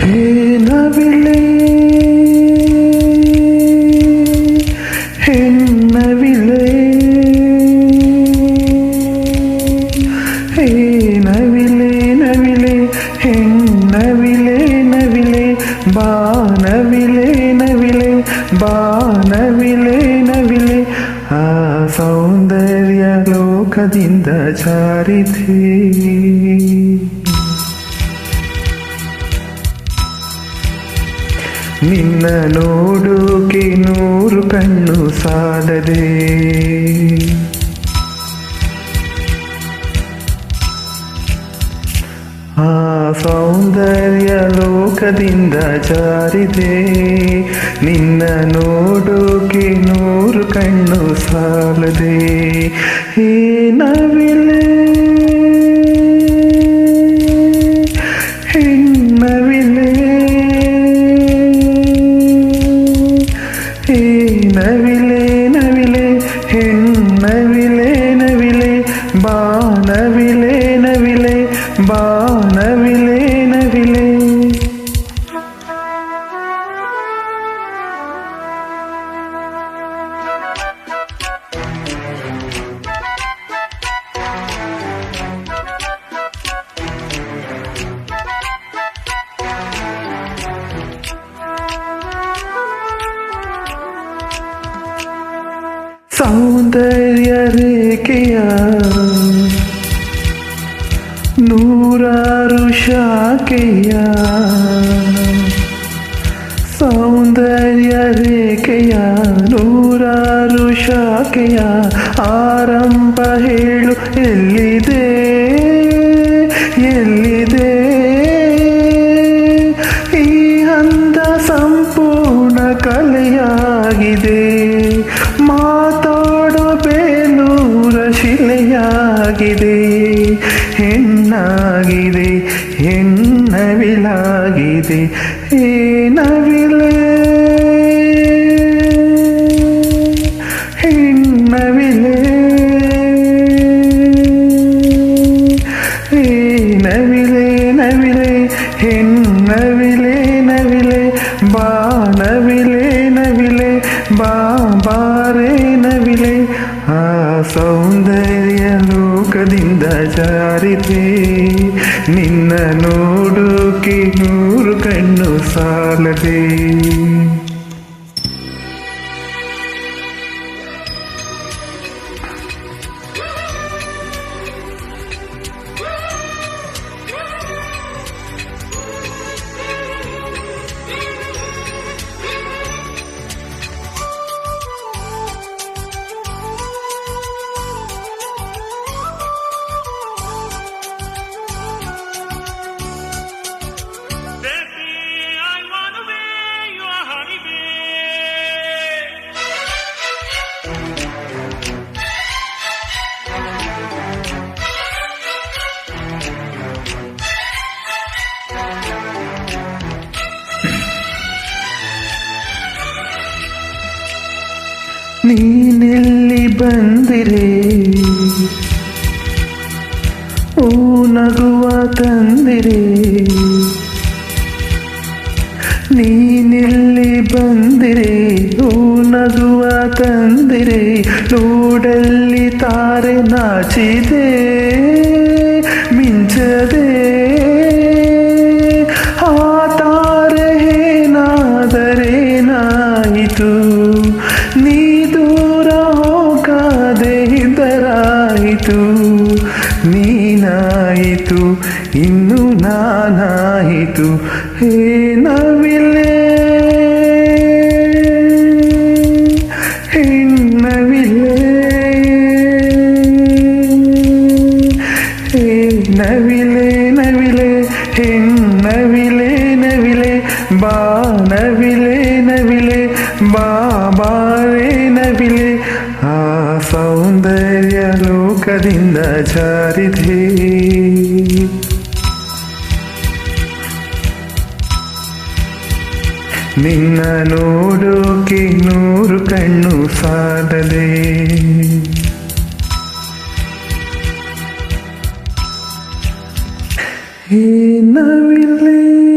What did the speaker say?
হে নবিলে ഹിന്നവിലേ ഹീനവിലേ നവിലേ ഹിന്നവിലേ നവിലേ ബാനവിലേ നവിലേ ബാനവിലേ നവിലേ ആ സൗന്ദര്യ ലോകದಿಂದ ചാരിധീ ನಿನ್ನ ನೋಡೋಕೆ ನೂರು ಕಣ್ಣು ಸಾಲದೆ. ಆ ಸೌಂದರ್ಯ ಲೋಕದಿಂದ ಜಾರಿದೆ. ನಿನ್ನ ನೋಡೋಕೆ ನೂರು ಕಣ್ಣು ಸಾಲದೆ. ಏನವಿಲೆ ಹೆಣ್ಣವಿಲೆ வானவிலே நவிலே வானவிலே நவிலே സൗന്ദര്യ രേഖയാ ಸೌಂದರ್ಯ ರೇಖೆಯ ನೂರಾರು ಶಾಖೆಯ ಸೌಂದರ್ಯ ರೇಖೆಯ ನೂರಾರು ಶಾಖೆಯ ಆರಂಭ ಹೇಳು ಹೆಣ್ಣಾಗಿದೆ ಹೆಣ್ಣವಿಲಾಗಿದೆ ಏನವಿಲೆ ಹೆಣ್ಣವಿಲೆ ಏ ನವಿಲೆ ನವಿಲೆ ಹೆಣ್ಣವಿಲೆ ನವಿಲೆ ಬಾ ಜಾರಿದೆ. ನಿನ್ನ ನೋಡೋಕೆ ನೂರು ಕಣ್ಣು ಸಾಲದೆ. ನೀನೆಲ್ಲಿ ಬಂದಿರೆ? ಓ ನಗುವ ತಂದಿರೆ ನೀನೆಲ್ಲಿ ಬಂದಿರೆ? ಓ ನಗುವ ತಂದಿರೆ ನೋಡಲ್ಲಿ ತಾರೆ ನಾಚಿದೆ, ಮಿಂಚದೆ. ಆ ತಾರೆ ಏನಾದರೇನಾಯಿತು ನೀ ಇದರಾಯಿತು ನೀನಾಯಿತು ಇನ್ನು ನಾನಾಯಿತು ಏನವಿಲೆ ಹೆಣ್ಣವಿಲೆ ಏ ನವಿಲೆ ನವಿಲೆ ಹೆಣ್ಣವಿಲೆ ನವಿಲೆ ಬಾ ನವಿಲೆ ನವಿಲೆ ಬಾ ಬಾರೆ ನವಿಲೆ ಆ ಸೌಂದರ್ಯ ಲೋಕದಿಂದ ಜಾರಿದೆ. ನಿನ್ನ ನೋಡೋಕೆ ನೂರು ಕಣ್ಣು ಸಾಲದೆ. ಏನವಿಲೆ